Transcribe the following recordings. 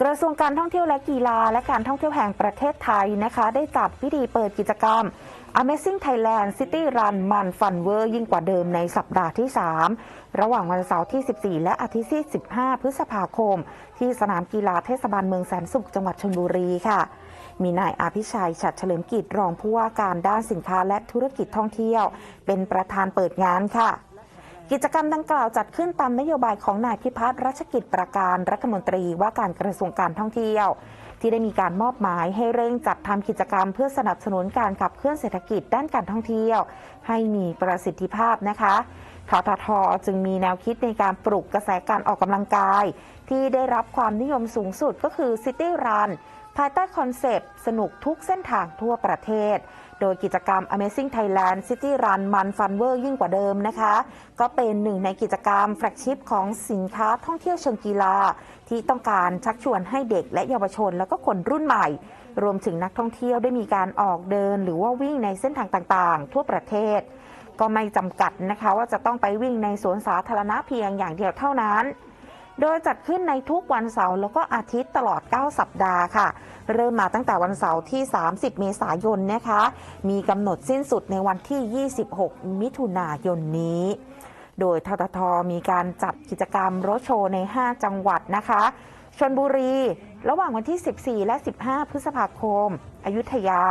กระทรวงการท่องเที่ยวและกีฬา และการท่องเที่ยวแห่งประเทศไทยนะคะ ได้จัดพิธีเปิดกิจกรรม Amazing Thailand City Run มันฟันเวอร์ยิ่งกว่าเดิมในสัปดาห์ที่ 3 ระหว่างวันเสาร์ที่ 14 และอาทิตย์ที่ 15 พฤษภาคม ที่สนามกีฬาเทศบาลเมืองแสนสุขจังหวัดชลบุรีค่ะ มีนายอภิชัย ฉัดเฉลิมกิจรองผู้ว่าการด้านสินค้าและธุรกิจท่องเที่ยว เป็นประธานเปิดงานค่ะ กิจกรรมดังกล่าวจัดขึ้นตามนโยบายของนายพิพัฒน์รัชกิจประการรัฐมนตรีว่าการกระทรวงการท่องเที่ยว ที่ได้มีการมอบหมายให้เร่งจัดทำกิจกรรมเพื่อสนับสนุนการขับเคลื่อนเศรษฐกิจด้านการท่องเที่ยว ให้มีประสิทธิภาพนะคะทททจึงมีแนวคิดในการปลุกกระแสการออกกำลังกาย ที่ได้รับความนิยมสูงสุดก็คือ City Run ภายใต้คอนเซปต์ สนุกทุกเส้นทางทั่วประเทศ โดยกิจกรรม Amazing Thailand City Run มันฟันเวอร์ยิ่งกว่าเดิมนะคะ ก็เป็นหนึ่งในกิจกรรมแฟลกชิพของสินค้าท่องเที่ยวเชิงกีฬา ที่ต้องการชักชวนให้เด็กและเยาวชนแล้วก็คนรุ่นใหม่ รวมถึงนักท่องเที่ยวได้มีการออกเดิน หรือว่าวิ่งในเส้นทางต่างๆ ทั่วประเทศ ก็ไม่จำกัดนะคะว่าจะต้องไปวิ่งในสวนสาธารณะเพียงอย่างเดียวเท่านั้น โดยจัดขึ้นในทุกวันเสาร์แล้วก็อาทิตย์ตลอด 9 สัปดาห์ค่ะ เริ่มมาตั้งแต่วันเสาร์ที่ 30 เมษายนนะคะ มีกำหนดสิ้นสุดในวันที่ 26 มิถุนายนนี้ โดยทททมีการจัดกิจกรรมรถโชว์ใน 5 จังหวัดนะคะชนบุรี ระหว่างวันที่ 14 และ 15 พฤษภาคม อยุธยา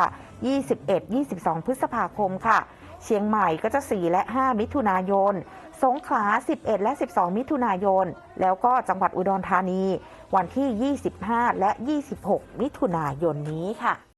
21-22 พฤษภาคมค่ะ เชียงใหม่ก็จะ 4 และ 5 มิถุนายน สงขลา 11 และ 12 มิถุนายน แล้วก็จังหวัดอุดรธานี วันที่ 25 และ 26 มิถุนายนนี้ค่ะ